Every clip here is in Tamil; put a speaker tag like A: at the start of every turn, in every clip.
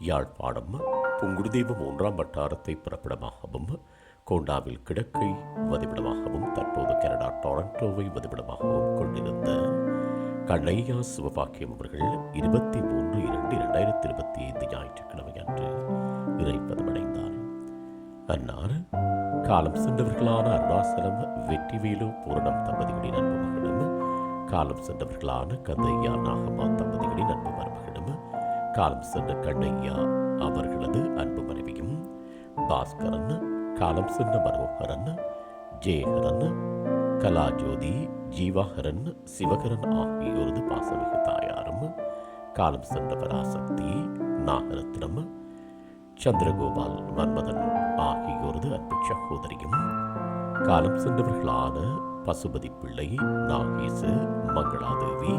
A: யாழ்ப்பாணம் புங்குடுதீபம் மூன்றாம் வட்டாரத்தை பிறப்பிடமாகவும் கோண்டாவில் கிழக்கை வதிவிடமாகவும் தற்போது கனடா டொரண்டோவை வதிவிடமாகவும் கொண்டிருந்த கண்ணையா சிவபாக்கியம் அவர்கள் இருபத்தி மூன்று இரண்டு இரண்டாயிரத்தி இருபத்தி ஐந்து ஞாயிற்றுக்கிழமை அன்று இறைப்பதமடைந்தார் அன்னார் காலம் சென்றவர்களான அருணாசலம் வெற்றிவேலு பூரணம் தம்பதிகளின் அன்பு மகளும் காலம் சென்றவர்களான கந்தையா நாகம்மா காலம் சென்ற கண்ணையா அவர்களது அன்பு மனைவியும் பாஸ்கரன் காலம் சென்ற மனோகரன் ஜெயகரன் கலாஜோதி ஜீவாகரன் சிவகரன் ஆகியோரது பாசமிகு தாயாரும் காலம் சென்ற பராசக்தி நாகரத்னம் சந்திரகோபால் மன்மதன் ஆகியோரது அன்பு சகோதரியும் காலம் சென்றவர்களான பசுபதி பிள்ளை நாகேசு மங்களாதேவி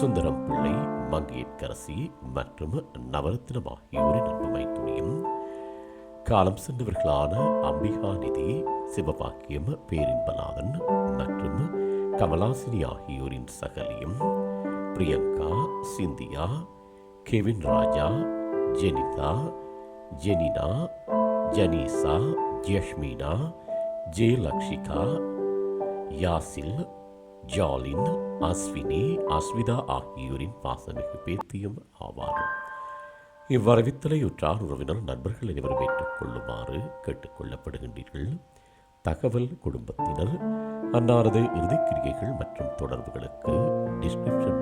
A: சுந்தரம் பிள்ளை மங்கையற்கரசி மற்றும் நவரத்னம் ஆகியோரின் அன்பு மைத்துணியும் காலம் சென்றவர்களான அம்பிகா நிதி சிவபாக்கியம் பேரின்பநாதன் மற்றும் கமலாசினி ஆகியோரின் சகலியும் பிரியங்கா சிந்தியா கெவின் ராஜா ஜெனிதா ஜெனினா ஜனீசா ஜஷ்மினா ஜெயலக்ஷிகா யாசில் ஜாலின் அஸ்வினி அஸ்விதா ஆகியோரின் பாசமிகு பேத்தியும் ஆவார் இவ்வரவித்தலையுற்றார் உறவினர் நண்பர்கள் அனைவரும் ஏற்றுக்கொள்ளுமாறு கேட்டுக்கொள்ளப்படுகின்றீர்கள் தகவல் குடும்பத்தினர் அன்னாரது இறுதிக்கிரியைகள் மற்றும் தொடர்புகளுக்கு டிஸ்கிரிப்ஷன்